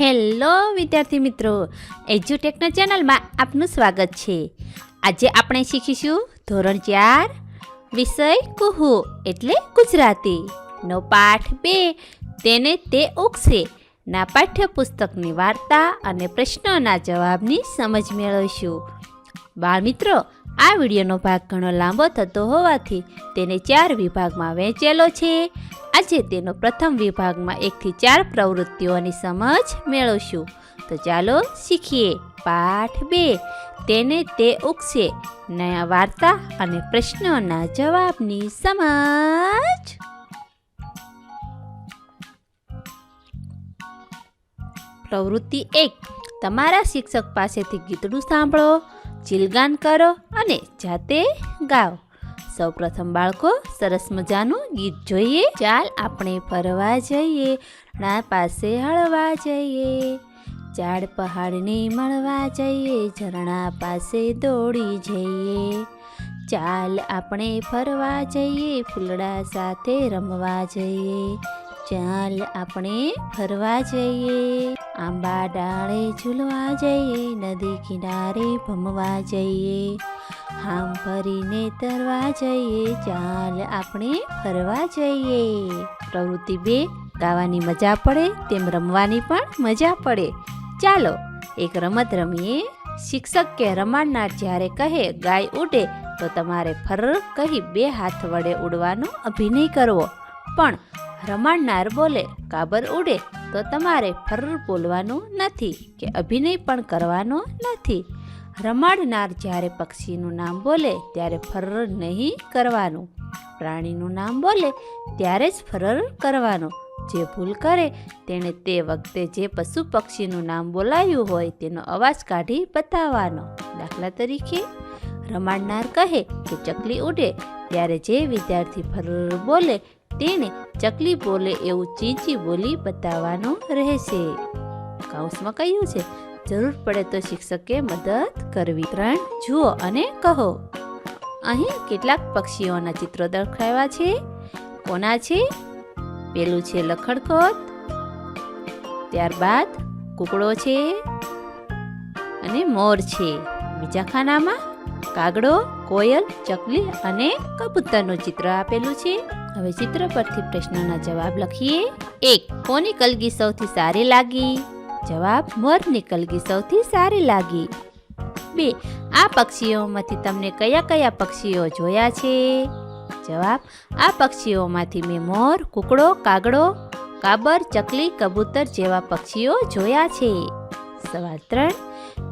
Hello વિદ્યાર્થી મિત્રો, એજ્યુટેકના ચેનલમાં આપનું સ્વાગત છે. આજે આપણે શીખીશું ધોરણ ચાર, વિષય કુહુ, એટલે ગુજરાતી. નો પાઠ બે, તેને તે ઉગશે. ના પાઠ્યપુસ્તકની વાર્તા અને પ્રશ્નોના જવાબની સમજ મેળવીશું. બાળ મિત્રો, આ વિડીયોનો ભાગ ઘણો લાંબો થતો હોવાથી તેને ચાર વિભાગમાં વહેંચેલો છે. આજે તેનો પ્રથમ વિભાગમાં એકથી ચાર પ્રવૃત્તિઓની સમજ મેળવશું. તો ચાલો શીખીએ પાઠ બે. તેને તે ઉગશે. નયા વાર્તા અને પ્રશ્નોના જવાબની સમજ. પ્રવૃત્તિ એક. તમારા શિક્ષક પાસેથી ગીતડું સાંભળો ચિલગાન કરો અને જાતે ગાઓ. સૌપ્રથમ બાળકો, સરસ મજાનું ગીત જોઈએ. ચાલ આપણે ફરવા જઈએ ણા પાસે હળવા જઈએ. ઝાડ પહાડને મળવા જઈએ, ઝરણા પાસે દોડી જઈએ. ચાલ આપણે ફરવા જઈએ, ફૂલડા સાથે રમવા જઈએ. ચાલ આપણે ફરવા જઈએ. આંબા ડાળે ઝૂલવા જઈએ, નદી કિનારે ભમવા જઈએ. હામ ફરીને તરવા જઈએ. ચાલ આપણે ફરવા જઈએ. પ્રવૃત્તિ બે, ગાવાની મજા પડે તેમ રમવાની પણ મજા પડે. ચાલો, એક રમત રમીએ. શિક્ષક કે રમાડનાર જ્યારે કહે ગાય ઉડે, તો તમારે ફર કહી બે હાથ વડે ઉડવાનો અભિનય કરવો. પણ રમાડનાર બોલે, કાબર ઉડે, તો તમારે ફર બોલવાનું નથી કે અભિનય પણ કરવાનો નથી. રમાડનાર જ્યારે પક્ષીનું નામ બોલે, ત્યારે ફરર નહીં કરવાનું. પ્રાણીનું નામ બોલે, ત્યારે જ ફરર કરવાનું. જે ભૂલ કરે, તેણે તે વખતે જે પશુ પક્ષીનું નામ બોલાયું હોય, તેનો અવાજ કાઢી બતાવવાનો. દાખલા તરીકે, રમાડનાર કહે કે ચકલી ઉડે, ત્યારે જે વિદ્યાર્થી ફરર બોલે, તેણે ચકલી બોલે એવું ચીંચી બોલી બતાવવાનું રહેશે. કાઉસમાં કહ્યું છે જરૂર પડે તો શિક્ષકે મદદ કરવી. ત્રણ, જુઓ અને કહો. અહીં કેટલાક પક્ષીઓના ચિત્રો દર્શાવ્યા છે. કોના છે? પેલું છે લખડખોત ત્યારબાદ કુકડો છે. અને મોર છે. બીજા ખાનામાં કાગડો, કોયલ, ચકલી અને કબૂતરનું ચિત્ર આપેલું છે. હવે ચિત્ર પરથી પ્રશ્નના જવાબ લખીએ. એક, કોની કલગી સૌથી સારી લાગી? જવાબ મોર નીકળગી સૌથી સારી લાગી. બે, આ પક્ષીઓમાંથી તમને કયા કયા પક્ષીઓ જોયા છે? જવાબ, આ પક્ષીઓમાંથી મેં મોર, કુકડો, કાગડો, કાબર, ચકલી, કબૂતર જેવા પક્ષીઓ જોયા છે. સવાલ ત્રણ,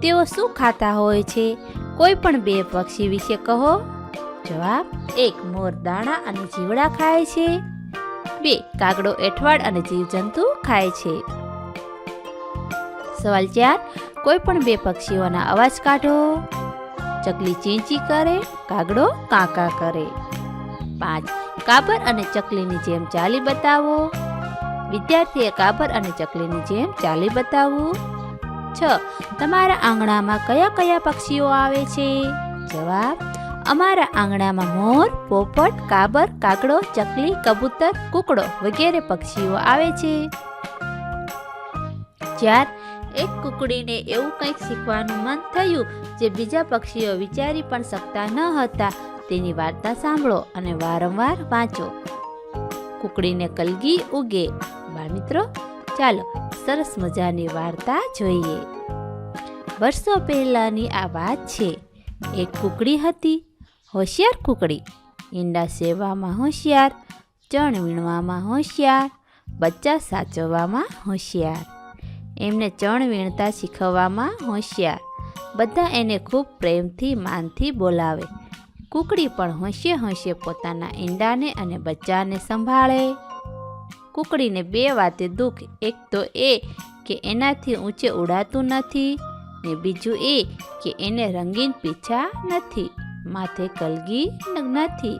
તેઓ શું ખાતા હોય છે? કોઈ પણ બે પક્ષી વિશે કહો. જવાબ, એક મોર દાણા અને જીવડા ખાય છે. બે, કાગડો, એઠવાડ અને જીવજંતુ ખાય છે. સવાલ ચાર કોઈ પણ બે પક્ષીઓના અવાજ કાઢો. ચકલી ચીંચી કરે, કાગડો કાંકા કરે. પાંચ, કાબર અને ચકલીની જેમ ચાલી બતાવો. વિદ્યાર્થીએ કાબર અને ચકલીની જેમ ચાલી બતાવવું. છ, તમારા આંગણામાં કયા કયા પક્ષીઓ આવે છે? જવાબ, અમારા આંગણામાં મોર, પોપટ, કાબર, કાગડો, ચકલી, કબૂતર, કુકડો વગેરે પક્ષીઓ આવે છે. ચાર એક કુકડીને એવું કંઈક શીખવાનું મન થયું જે બીજા પક્ષીઓ વિચારી પણ શકતા ન હતા. તેની વાર્તા સાંભળો અને વારંવાર વાંચો. કુકડીને કલગી ઉગે. બાળમિત્રો ચાલો સરસ મજાની વાર્તા જોઈએ. વર્ષો પહેલાંની આ વાત છે. એક કુકડી હતી, હોશિયાર કુકડી. ઈંડા સેવામાં હોશિયાર, ચણ વીણવામાં હોશિયાર, બચ્ચા સાચવવામાં હોશિયાર. એમને ચણ વીણતા શીખવવામાં હોશિયાર. બધા એને ખૂબ પ્રેમથી, માનથી બોલાવે. કુકડી પણ હોંશે હોંશે પોતાના ઈંડાને અને બચ્ચાને સંભાળે. કુકડીને બે વાતે દુઃખ, એક તો એ કે એનાથી ઊંચે ઉડાતું નથી ને બીજું એ કે એને રંગીન પીછા નથી, માથે કલગી નથી,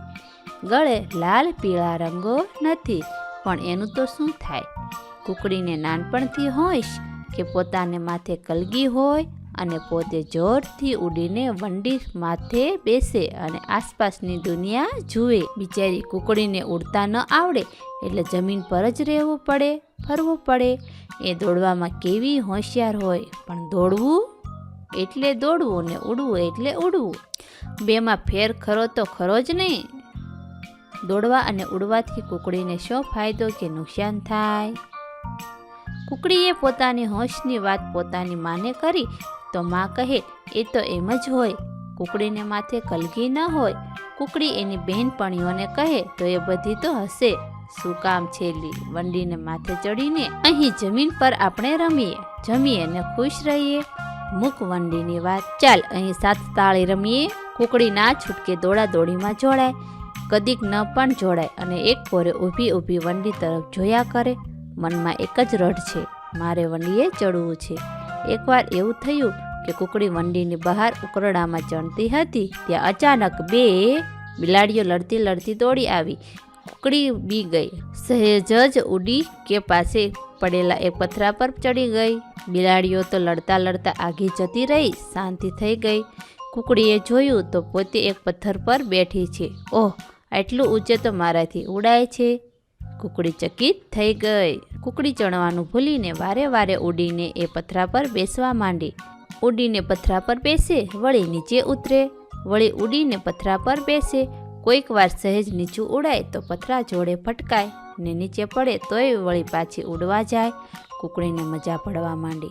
ગળે લાલ પીળા રંગો નથી, પણ એનું તો શું થાય? કુકડીને નાનપણથી હોઈશ કે પોતાને માથે કલગી હોય અને પોતે જોરથી ઉડીને વંડી માથે બેસે અને આસપાસની દુનિયા જુએ. બિચારી કુકડીને ઉડતા ન આવડે એટલે જમીન પર જ રહેવું પડે, ફરવું પડે. એ દોડવામાં કેવી હોશિયાર હોય, પણ દોડવું એટલે દોડવું ને ઉડવું એટલે ઉડવું. બેમાં ફેર ખરો તો ખરો જ નહીં દોડવા અને ઉડવાથી કુકડીને શો ફાયદો કે નુકસાન થાય? કુકડીએ પોતાની હોશની વાત પોતાની માને કરી તો માં કહે, એ તો એમ જ હોય. કુકડીને માથે કલગી ન હોય. કુકડી એની બહેનપણીઓને કહે, તો એ બધી તો હશે. શું કામ છેલ્લી વંડીને માથે ચડીને અહીં જમીન પર આપણે રમીએ. જમીએ ને ખુશ રહીએ. મુક વંડીની વાત. ચાલ, અહીં સાત તાળી રમીએ. કુકડી ના છૂટકે દોડા દોડીમાં જોડાય. કદીક ન પણ જોડાય અને એક કોરે ઊભી ઊભી વંડી તરફ જોયા કરે. મનમાં એક જ રઢ છે. મારે વંડીએ ચડવું છે. એકવાર એવું થયું કે કુકડી વંડીની બહાર ઉકરડામાં ચણતી હતી, ત્યાં અચાનક બે બિલાડીઓ લડતી લડતી દોડી આવી. કુકડી બી ગઈ. સહેજ જ ઉડી કે પાસે પડેલા એક પથરા પર ચડી ગઈ. બિલાડીઓ તો લડતા લડતા આગી જતી રહી, શાંતિ થઈ ગઈ. કુકડીએ જોયું તો પોતે એક પથ્થર પર બેઠી છે. ઓહ, આટલું ઊંચે તો મારાથી ઉડાય છે. કુકડી ચકિત થઈ ગઈ. કુકડી ચણવાનું ભૂલીને વારે વારે ઉડીને એ પથરા પર બેસવા માંડી. ઉડીને પથરા પર બેસે, વળી નીચે ઉતરે. વળી ઉડીને પથરા પર બેસે. કોઈક વાર સહેજ નીચું ઉડાય તો પથરા જોડે ફટકાય ને નીચે પડે તોય વળી પાછી ઉડવા જાય. કુકડીને મજા પડવા માંડી.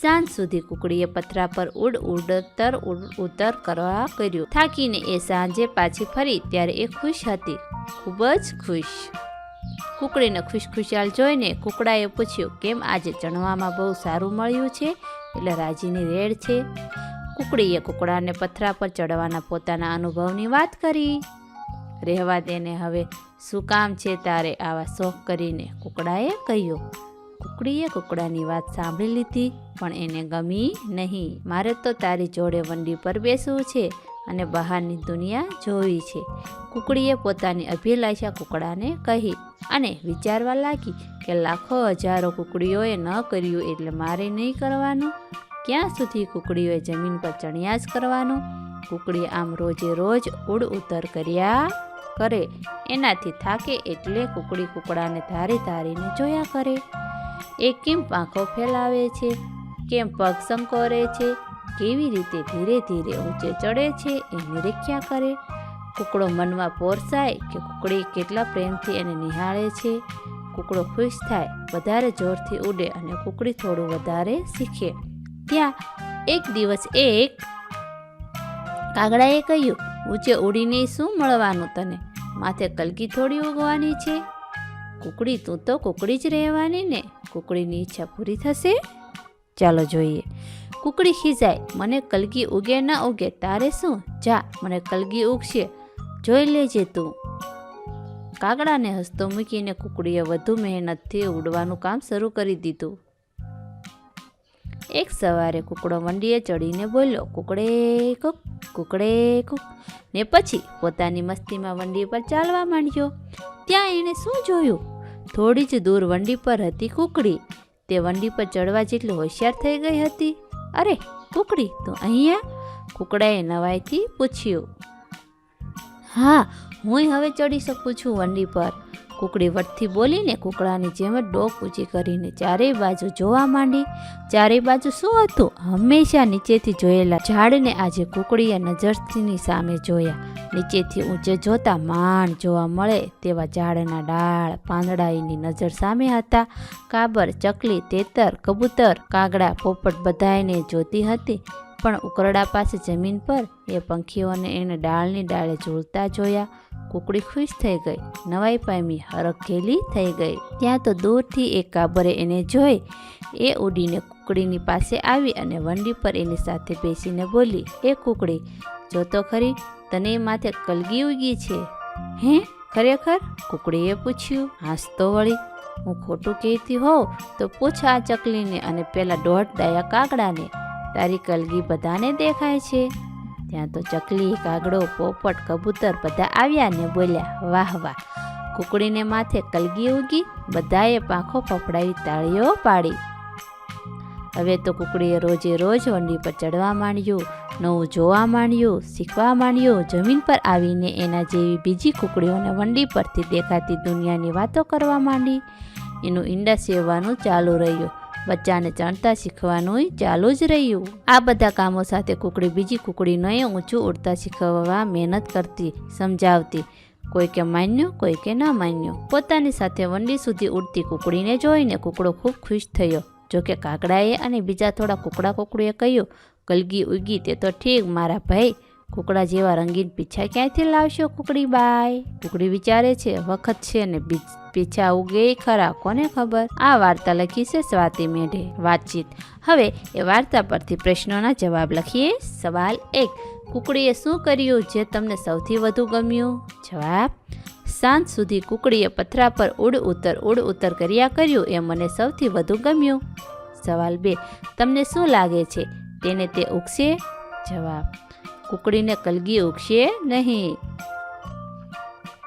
સાંજ સુધી કુકડીએ પથરા પર ઉડ, ઉડતર, ઉડ, ઉતર કરવા કર્યું. થાકીને એ સાંજે પાછી ફરી ત્યારે એ ખુશ હતી. ખૂબ જ ખુશ. કુકડીને ખુશખુશાલ જોઈને કુકડાએ પૂછ્યું, કેમ આજે ચણવામાં બહુ સારું મળ્યું છે? એટલે રાજીની રેડ છે. કુકડીએ કુકડાને પથરા પર ચડવાના પોતાના અનુભવની વાત કરી. રહેવા દેને હવે, શું કામ છે તારે? આવા શોખ કરીને કુકડાએ કહ્યું. કુકડીએ કુકડાની વાત સાંભળી લીધી, પણ એને ગમી નહીં. મારે તો તારી જોડે વંડી પર બેસવું છે. અને બહારની દુનિયા જોવી છે. કુકડીએ પોતાની અભિલાષા કુકડાને કહી અને વિચારવા લાગી કે લાખો હજારો કુકડીઓએ ન કર્યું એટલે મારે નહીં કરવાનું? ક્યાં સુધી કુકડીઓએ જમીન પર ચણ્યા જ કરવાનું? કુકડી આમ રોજે રોજ ઉડ ઉતર કર્યા કરે. એનાથી થાકે એટલે કુકડી કુકડાને ધારી ધારીને જોયા કરે. એ કેમ પાંખો ફેલાવે છે? કેમ પગ સંકોરે છે? કેવી રીતે ધીરે ધીરે ઊંચે ચડે છે એ નિરીક્ષા કરે. કુકડો મનમાં પોરસાય કે કુકડી કેટલા પ્રેમથી એને નિહાળે છે. કુકડો ખુશ થાય, વધારે જોરથી ઉડે અને કુકડી થોડું વધારે શીખે. ત્યાં એક દિવસ એક કાગડાએ કહ્યું, ઊંચે ઉડીને શું મળવાનું તને? માથે કલકી થોડી ઉગવાની છે. કુકડી, તું તો કુકડી જ રહેવાની ને. કુકડીની ઈચ્છા પૂરી થશે? ચાલો જોઈએ. કુકડી ખીજાય મને કલગી ઉગે ન ઉગે, તારે શું? જા, મને કલગી ઉગશે. જોઈ લેજે તું. કાગડાને હસતો મૂકીને કુકડીએ વધુ મહેનતથી ઉડવાનું કામ શરૂ કરી દીધું. એક સવારે કુકડો મંડીએ ચડીને બોલ્યો, કુકડે કુક કુકડે કુક. ને પછી પોતાની મસ્તીમાં વંડી પર ચાલવા માંડ્યો. ત્યાં એણે શું જોયું? થોડી જ દૂર વંડી પર હતી કુકડી. તે વંડી પર ચડવા જેટલી હોશિયાર થઈ ગઈ હતી. અરે, કુકડી, તું અહીંયા? કુકડાએ નવાઈથી પૂછ્યું. હા, હું હવે ચડી શકું છું વંડી પર. કુકડી વટથી બોલીને કુકડાની જેમ જ ડોક ઊંચી કરીને ચારેય બાજુ જોવા માંડી. ચારેય બાજુ શું હતું? હંમેશા નીચેથી જોયેલા ઝાડને આજે કુકડીએ નજરથીની સામે જોયા. નીચેથી ઊંચે જોતા માંડ જોવા મળે તેવા ઝાડના ડાળ પાંદડાઈની નજર સામે હતા. કાબર, ચકલી, તેતર, કબૂતર, કાગડા, પોપટ બધાને જોતી હતી. પણ ઉકરડા પાસે જમીન પર એ પંખીઓને એને ડાળની ડાળે ઝૂલતા જોયા. કુકડી ખુશ થઈ ગઈ. નવાઈ પામી હરખેલી થઈ ગઈ. ત્યાં તો દૂરથી એક કાબરે એને જોઈ, એ ઉડીને કુકડીની પાસે આવી અને વંડી પર એની સાથે બેસીને બોલી એ કુકડી જોતો ખરી તને માથે કલગી ઉગી છે. હે? ખરેખર? કુકડીએ પૂછ્યું. હાંસતો વળી, હું ખોટું કહેતી હોઉં તો પૂછ આ ચકલીને અને પેલા દોઢ ડાયા કાગડાને. તારી કલગી બધાને દેખાય છે. ત્યાં તો ચકલી, કાગડો, પોપટ, કબૂતર બધા આવ્યા ને બોલ્યા, વાહ વાહ. કુકડીને માથે કલગી ઉગી, બધાએ પાંખો પફડાવી તાળીઓ પાડી. હવે તો કુકડીએ રોજે રોજ વંડી પર ચડવા માંડ્યું, નવું જોવા માંડ્યું, શીખવા માંડ્યું, જમીન પર આવીને એના જેવી બીજી કુકડીઓને વંડી પરથી દેખાતી દુનિયાની વાતો કરવા માંડી. એનું ઈંડા સેવવાનું ચાલુ રહ્યું. બચ્ચાને ચણતા શીખવાનું ચાલુ જ રહ્યું. આ બધા કામો સાથે કુકડી બીજી કુકડીને ઊંચું ઉડતા શીખવવા મહેનત કરતી, સમજાવતી કોઈ કે માન્યું કોઈ કે ન માન્યું. પોતાની સાથે વંડી સુધી ઉડતી કુકડીને જોઈને કુકડો ખૂબ ખુશ થયો. જોકે કાકડાએ અને બીજા થોડા કુકડા કુકડીએ કહ્યું કલગી ઉગી તે તો ઠીક, મારા ભાઈ. કુકડા જેવા રંગીન પીછા ક્યાંયથી લાવશો કુકડી બાય? કુકડી વિચારે છે, વખત છે ને બીજ- પીછા ઉગે ખરા, કોને ખબર? આ વાર્તા લખી છે સ્વાતિ મેઢે. વાતચીત. હવે એ વાર્તા પરથી પ્રશ્નોના જવાબ લખીએ. સવાલ એક. કુકડીએ શું કર્યું જે તમને સૌથી વધુ ગમ્યું? જવાબ. સાંજ સુધી કુકડીએ પથરા પર ઉડ ઉતર ઉડ ઉતર કર્યા કર્યું એ મને સૌથી વધુ ગમ્યું. સવાલ બે. તમને શું લાગે છે? તેને તે ઉગશે? જવાબ. કુકડીને કલગી ઉગશે નહીં.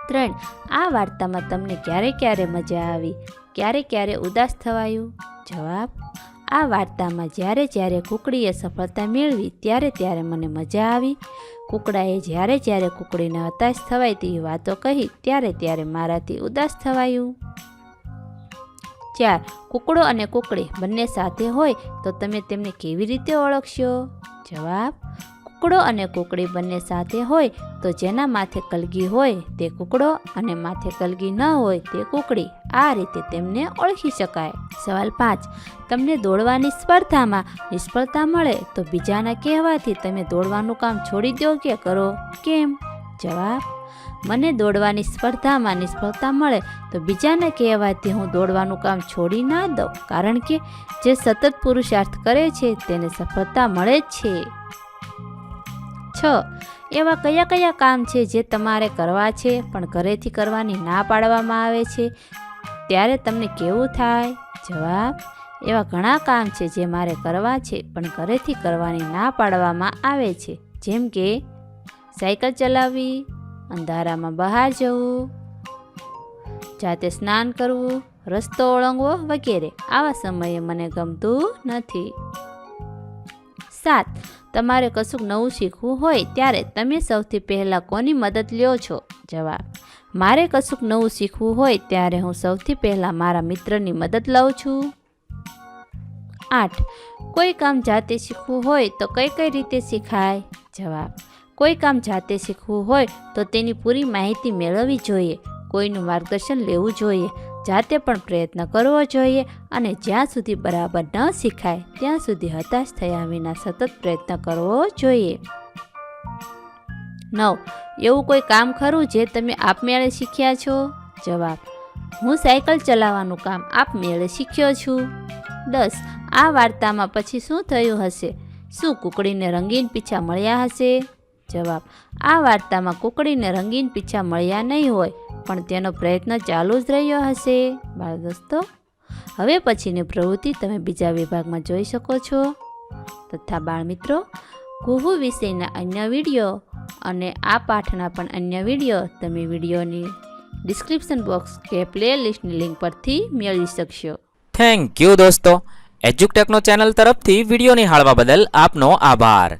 ત્રણ, આ વાર્તામાં તમને ક્યારે ક્યારે મજા આવી? ક્યારે ક્યારે ઉદાસ થવાયું? જવાબ, આ વાર્તામાં જ્યારે જ્યારે કુકડીએ સફળતા મેળવી, ત્યારે ત્યારે મને મજા આવી. કુકડાએ જ્યારે જ્યારે કુકડીને હતાશ થવાય તેવી વાતો કહી, ત્યારે ત્યારે મારાથી ઉદાસ થવાયું. ચાર, કુકડો અને કુકડી બંને સાથે હોય, તો તમે તેમને કેવી રીતે ઓળખશો? જવાબ કુકડો અને કુકડી બંને સાથે હોય તો જેના માથે કલગી હોય તે કુકડો અને માથે કલગી ન હોય તે કુકડી આ રીતે તેમને ઓળખી શકાય. સવાલ પાંચ, તમને દોડવાની સ્પર્ધામાં નિષ્ફળતા મળે તો બીજાના કહેવાથી તમે દોડવાનું કામ છોડી દો કે કરો? કેમ? જવાબ, મને દોડવાની સ્પર્ધામાં નિષ્ફળતા મળે તો બીજાને કહેવાથી હું દોડવાનું કામ છોડી ના દઉં કારણ કે જે સતત પુરુષાર્થ કરે છે તેને સફળતા મળે જ છે. છ? એવા કયા કયા કામ છે જે તમારે કરવા છે, પણ ઘરેથી કરવાની ના પાડવામાં આવે છે? ત્યારે તમને કેવું થાય? જવાબ, એવા ઘણા કામ છે જે મારે કરવા છે, પણ ઘરેથી કરવાની ના પાડવામાં આવે છે. જેમ કે, સાયકલ ચલાવવી, અંધારામાં બહાર જવું, જાતે સ્નાન કરવું, રસ્તો ઓળંગવો વગેરે. આવા સમયે મને ગમતું નથી. સાત તમારે કશુંક નવું શીખવું હોય ત્યારે તમે સૌથી પહેલાં કોની મદદ લ્યો છો? જવાબ, મારે કશુંક નવું શીખવું હોય ત્યારે હું સૌથી પહેલાં મારા મિત્રની મદદ લઉં છું. આઠ, કોઈ કામ જાતે શીખવું હોય તો કઈ કઈ રીતે શીખાય? જવાબ, કોઈ કામ જાતે શીખવું હોય તો તેની પૂરી માહિતી મેળવવી જોઈએ. કોઈનું માર્ગદર્શન લેવું જોઈએ. જાતે પણ પ્રયત્ન કરવો જોઈએ અને જ્યાં સુધી બરાબર ન શીખાય, ત્યાં સુધી હતાશ થયા વિના સતત પ્રયત્ન કરવો જોઈએ. નવ. એવું કોઈ કામ ખરું જે તમે આપમેળે શીખ્યા છો? જવાબ. હું સાયકલ ચલાવવાનું કામ આપમેળે શીખ્યો છું. દસ. આ વાર્તામાં પછી શું થયું હશે? શું કુકડીને રંગીન પીછા મળ્યા હશે? જવાબ. આ વાર્તામાં કુકડીને રંગીન પીછા મળ્યા નહીં હોય. પણ તેનો પ્રયત્ન ચાલુ જ રહ્યો હશે. બાળ દોસ્તો, હવે પછીની પ્રવૃત્તિ તમે બીજા વિભાગમાં જોઈ શકો છો. તથા બાળમિત્રો કુહુ વિષયના અન્ય વીડિયો અને આ પાઠના પણ અન્ય વીડિયો તમે વિડીયોની ડિસ્ક્રિપ્શન બોક્સ કે પ્લે લિસ્ટની લિંક પરથી મેળવી શકશો. થેન્ક યુ દોસ્તો. એજ્યુકટેકનો ચેનલ તરફથી વીડિયો નિહાળવા બદલ આપનો આભાર.